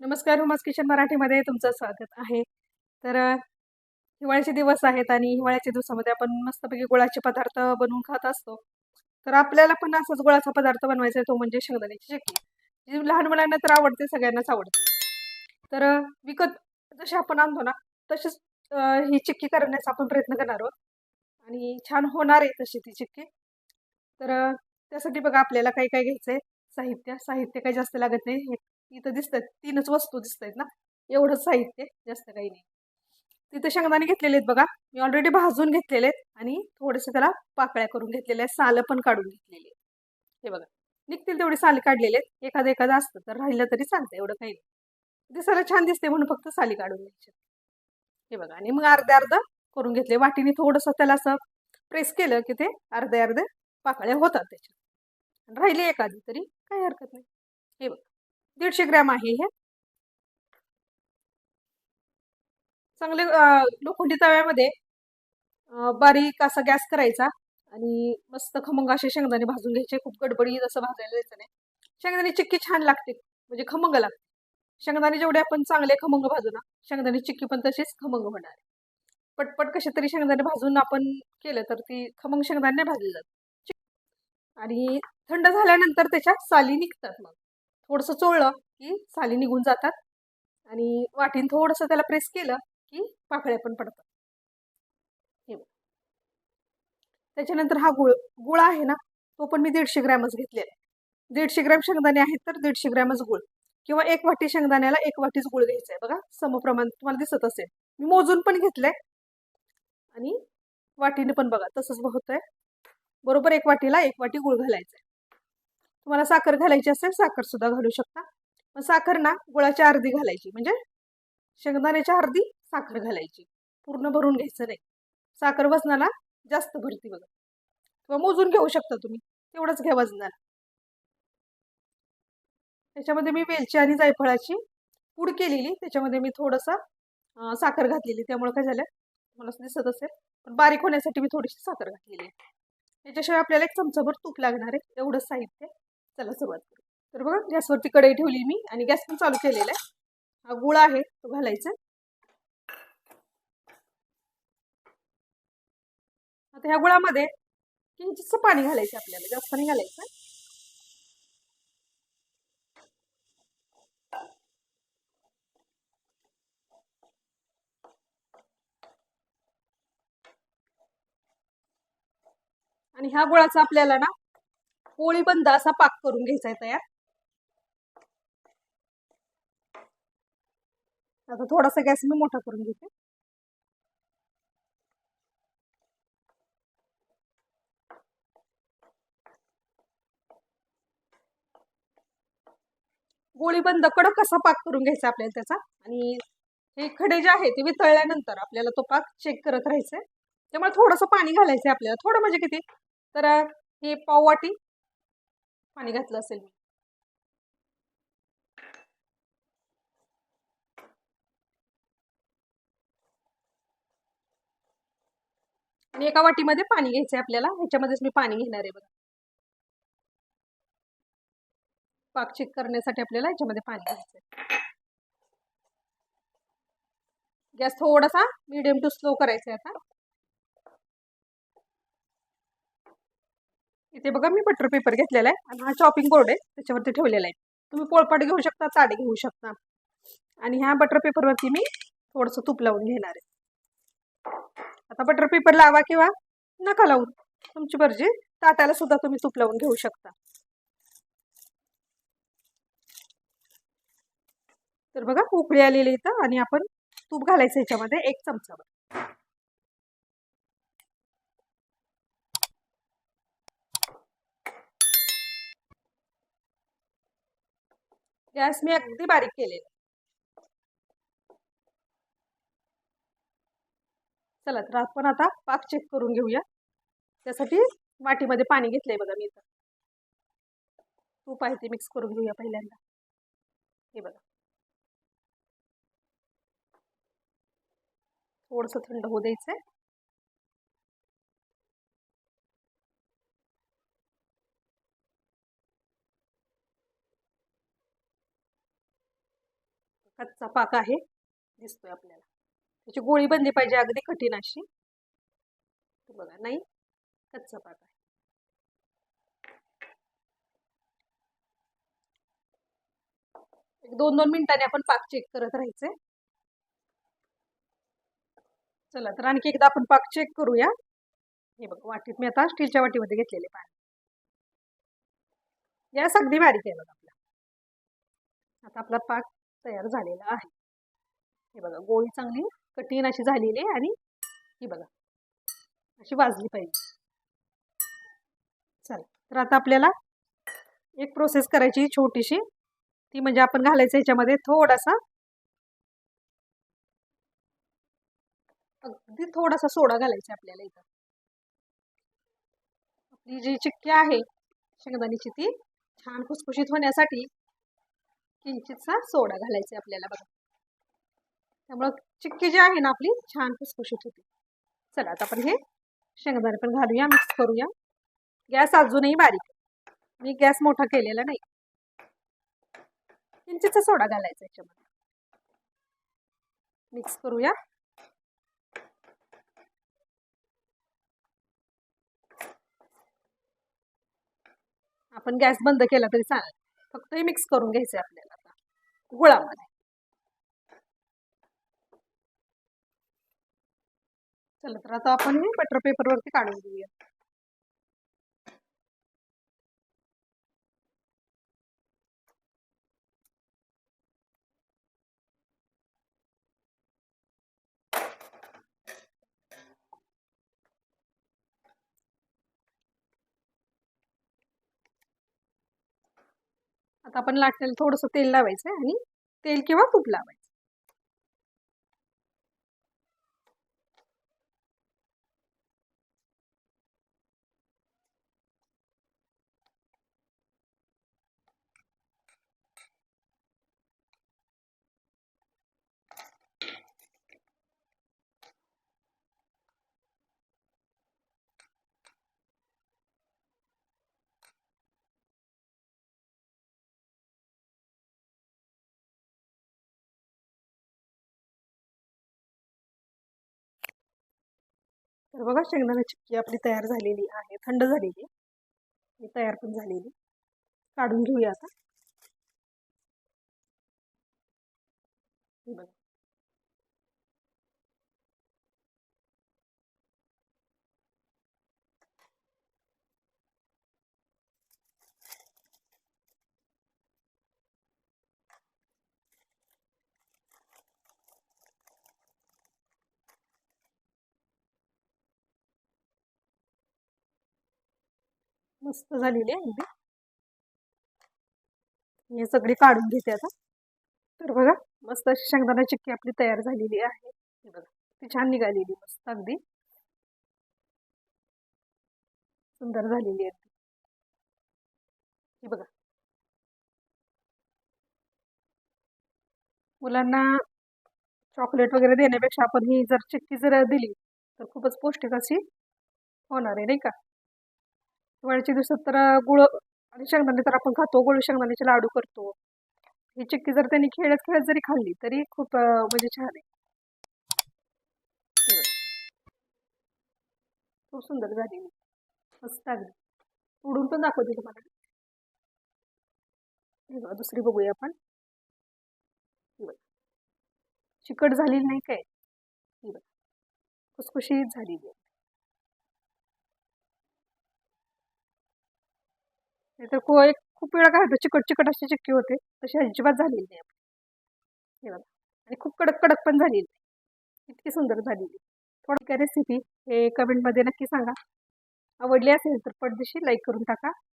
नमस्कार hummus kitchen मराठीमध्ये तुमचं स्वागत आहे. तर हिवाळ्याचे दिवस आहेत आणि हिवाळ्याच्या दिवसामध्ये आपण मस्तपैकी गुळाचे पदार्थ बनवून खात असतो. तर आपल्याला पण असाच गुळाचा पदार्थ बनवायचा आहे तो म्हणजे शेंगदाण्याची चटणी. जी लहान मुलांना तर आवडते सगळ्यांनाच आवडते. तर विकत जसे आपण आणतो ना तसेच ही चिक्की करण्याचा आपण प्रयत्न करणार आहोत. आणि छान होणार आहे तशी ती चिक्की. तर त्यासाठी बघा आपल्याला काय काय घ्यायचं आहे साहित्य. साहित्य काही जास्त लागत नाही इथं इथं दिसतात तीनच वस्तू दिसत आहेत ना. एवढंच साहित्य जास्त काही नाही. तिथं शेंगदाणे घेतलेले आहेत बघा. मी ऑलरेडी भाजून घेतलेले आहेत आणि थोडेसे त्याला पाकळ्या करून घेतलेल्या आहेत. सालं पण काढून घेतलेली आहेत. हे बघा. निघतील तेवढे साली काढलेले आहेत एखादं एखादं असतं तर राहिलं तरी चालतं एवढं काही नाही. दिसायला छान दिसते म्हणून फक्त साली काढून घ्यायचे हे बघा. आणि मग अर्धे अर्ध करून घेतले. वाटीने थोडंसं त्याला असं प्रेस केलं की ते अर्धे अर्धे पाकळ्या होतात त्याच्या राहिले एखादी तरी काही हरकत नाही. हे बघा. दीडशे ग्रॅम आहे हे. चांगले लोखंडी तव्यामध्ये बारीक असा गॅस करायचा आणि मस्त खमंग असे शेंगदाणे भाजून घ्यायचे. खूप गडबडीत असं भाजायला जायचं नाही. शेंगदाणे चिक्की छान लागते म्हणजे खमंग लागते शेंगदाणे जेवढे आपण चांगले खमंग भाजू ना शेंगदाणे चिक्की पण तशीच खमंग होणार. आहे पटपट कसे तरी शेंगदाणे भाजून आपण केलं तर ती खमंग शेंगदाणे भाजली भाजले जात. आणि थंड झाल्यानंतर त्याच्या साली निघतात मग. थोडंसं चोळलं की साली निघून जातात. आणि वाटीन थोडंसं त्याला प्रेस केलं की पाकळ्या पण पडतात. हे त्याच्यानंतर हा गुळ गुळ आहे ना तो पण मी दीडशे ग्रॅमच घेतलेला आहे. दीडशे ग्रॅम शेंगदाणे आहेत तर दीडशे ग्रॅमच गुळ. किंवा एक वाटी शेंगदाण्याला एक वाटीच गुळ घ्यायचा आहे. बघा समप्रमाण तुम्हाला दिसत असेल. मी मोजून पण घेतलंय. आणि वाटीने पण बघा तसंच होतंय. बरोबर एक वाटीला एक वाटी गुळ घालायचा आहे तुम्हाला साखर घालायची असेल साखर सुद्धा घालू शकता. पण साखर ना गुळाच्या अर्धी घालायची. म्हणजे शेंगदाण्याच्या अर्धी साखर घालायची. पूर्ण भरून घ्यायचं नाही. साखर वजनाला जास्त भरती बघा. किंवा मोजून घेऊ शकता तुम्ही. तेवढंच घ्या वजनाला. त्याच्यामध्ये मी वेलची आणि जायफळाची पूड केलेली. त्याच्यामध्ये मी थोडंसं साखर घातलेली. त्यामुळे काय झालं? मला असं दिसत असेल. पण बारीक होण्यासाठी मी थोडीशी साखर घातलेली आहे. त्याच्याशिवाय आपल्याला एक चमचाभर तूप लागणार आहे. एवढंच साहित्य. चला सुरुवात करू. तर बघा गॅसवरती कढई ठेवली मी आणि गॅस पण चालू केलेला आहे. हा गुळ आहे तो घालायचा. आता ह्या गुळामध्ये किंचितचं पाणी घालायचं आपल्याला जास्त नाही घालायचं. आणि ह्या गुळाचा आपल्याला ना पोळी बंद असा पाक करून घ्यायचा आहे तयार. आता थोडासा गॅस मी मोठा करून घेते. गोळी बंद कडक कसा पाक करून घ्यायचा आपल्याला त्याचा? आणि हे खडे जे आहे ते वितळल्यानंतर आपल्याला तो पाक चेक करत राहायचंय. त्यामुळे थोडंसं पाणी घालायचंय आपल्याला. थोडं म्हणजे किती? तर हे पाव वाटी पाणी घातलं असेल मी. आणि एका वाटीमध्ये पाणी घ्यायचंय आपल्याला. ह्याच्यामध्येच मी पाणी घेणार आहे बघा. पाक चेक करण्यासाठी आपल्याला ह्याच्यामध्ये पाणी घ्यायचंय. गॅस थोडासा मिडियम टू स्लो करायचा आहे आता. इथे बघा मी बटर पेपर घेतलेला आहे आणि हा चॉपिंग बोर्ड आहे त्याच्यावरती ठेवलेला आहे. तुम्ही पोळपाट घेऊ शकता चाडे घेऊ शकता. आणि ह्या बटर पेपरवरती मी थोडंसं तूप लावून घेणार आहे. आता बटर पेपर लावा किंवा नका लावू. तुमची मर्जी. ताटाला सुद्धा तुम्ही तूप लावून घेऊ शकता. तर बघा उकळी आलेली इथं आणि आपण तूप घालायचं ह्याच्यामध्ये एक चमचावर. गॅस मी अगदी बारीक केलेला चला तर आपण आता पाक चेक करून घेऊया. त्यासाठी वाटीमध्ये पाणी घेतलंय बघा मी इथं. तूप आहे ते मिक्स करून घेऊया पहिल्यांदा. हे बघा. थोडंसं थंड होऊ द्यायचंय. कच्चा पाक आहे. दिसतोय आपल्याला. त्याची गोळी बनली पाहिजे अगदी कठीण अशी. बघा नाही कच्चा पाक आहे. एक दोन दोन मिनिटांनी आपण पाक चेक करत राहायचंय. चला तर आणखी एकदा आपण पाक चेक करूया. हे बघ वाटीत मी आता स्टीलच्या वाटीमध्ये घेतलेले पाणी गॅस अगदी बारीक आहे बघा आपला आता आपला पाक तयार झालेला आहे. हे बघा गोळी चांगली कठीण अशी झालेली आहे आणि ही बघा अशी वाजली पाहिजे. चल तर आता आपल्याला एक प्रोसेस करायची छोटीशी. ती म्हणजे आपण घालायचं ह्याच्यामध्ये थोडासा अगदी थोडासा सोडा घालायचा आपल्याला इथं. आपली जी चिक्की आहे शेंगदाण्याची ती छान खुसखुशीत होण्यासाठी किंचितसा सोडा घालायचा आपल्याला बघा. त्यामुळं चिक्की जी आहे ना आपली छान खुसखुशीत होती. चला आता आपण हे शेंगदाणे पण घालूया मिक्स करूया. गॅस अजूनही बारीक आहे. मी गॅस मोठा केलेला नाही. किंचितचा सोडा घालायचा याच्यामध्ये. मिक्स करूया. आपण गॅस बंद केला तरी चालेल. फक्त हे मिक्स करून घ्यायचं आपल्याला. गुळामध्ये. चला तर आता आपण हे बटर पेपरवरती काढून घेऊया. आता आपण लाटण्याला थोडंसं तेल लावायचं आणि तेल किंवा तूप लावायचं. तर बघा शेंगदाण्याची चिक्की आपली तयार झालेली आहे थंड झालेली. आहे तयार पण झालेली. काढून घेऊया आता. बघा. मस्त झालेली आहे अगदी हे सगळी काढून घेते आता. तर बघा मस्त अशी शेंगदाणा चिक्की आपली तयार झालेली आहे. हे बघा ती छान निघालेली मस्त अगदी. सुंदर झालेली आहे ती. हे बघा. मुलांना चॉकलेट वगैरे देण्यापेक्षा आपण ही जर चिक्की जर दिली तर खूपच पौष्टिक अशी होणार आहे नाही का? दिवाळीच्या दिवसात तर गुळ आणि शेंगदाणे तर आपण खातो. गुळ शेंगदाण्याचे लाडू करतो. ही चिक्की जर त्यांनी खेळत खेळत जरी खाल्ली तरी खूप म्हणजे छान आहे. खूप सुंदर झाली मस्त अगदी उडून पण दाखवते तुम्हाला. हे बघा दुसरी बघूया आपण. चिकट झालेली नाही काय? ही खुसखुशीत झालेली आहे तर को एक खूप वेळा काय होतं चिकट चिकट अशी चिक्की होते. तशी अजिबात झालेली नाही आपली. हे बघा. आणि खूप कडक कडक पण झालेली नाही. इतकी सुंदर झालेली. थोडक्या रेसिपी हे कमेंटमध्ये नक्की सांगा. आवडली असेल तर पडदेशी लाईक करून टाका.